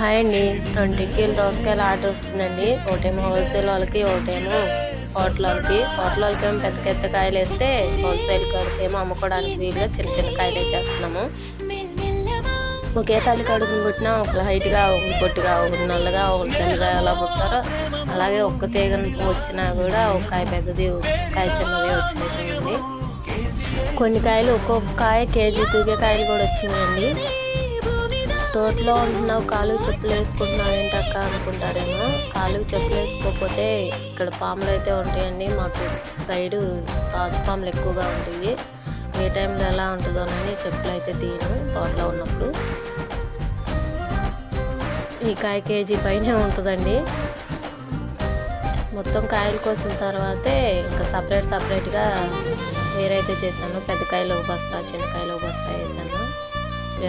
Hi అండి. Twenty kilo దోసకాయలు order వస్తుందండి. ఒకటేమో హోల్సేల్ వాళ్ళకి ఒకటేమో హోటల్ వాళ్ళకి. హోటల్ వాళ్ళకి ఏమో పెద్ద పెద్ద కాయలు వేస్తే హోల్సేల్ వాళ్ళకి ఏమో అమ్ముకోవడానికి వీలుగా చిన్న చిన్న కాయలు వేసేస్తున్నాము ఒకే తల్లి కడుపుని పుట్టినా ఒక హైట్గా ఒకరు పొట్టిగా ఒకరు నల్లగా ఒకరు తెల్లగా ఎలా పుట్టారో అలాగే ఒక్క తీగను వచ్చినా కూడా ఒక కాయ పెద్దది కాయ చిన్నది వచ్చినట్టుంది కొన్ని కాయలు ఒక్కొక్క కాయ కేజీ తూగే కాయలు కూడా వచ్చినాయండి. తోటలో ఉంటున్నావు కాలుకి చెప్పులు వేసుకుంటున్నావు ఏంటక్క అనుకుంటారేమో. కాలుకి చెప్పులు వేసుకోకపోతే ఇక్కడ పాములు అయితే ఉంటాయండి. మాకు సైడు తాచు పాములు ఎక్కువగా ఉంటాయి. ఏ టైంలో ఎలా ఉంటుందోనని చెప్పులు అయితే తీయను తోటలో ఉన్నప్పుడు. ఈ కాయ కేజీ పైనే ఉంటుందండి. మొత్తం కాయలు కోసిన తర్వాతే ఇంకా సపరేట్ సపరేట్గా వేరైతే చేశాను. పెద్ద కాయలు ఒక బస్తా చిన్న కాయలు ఒక బస్తా వేసాను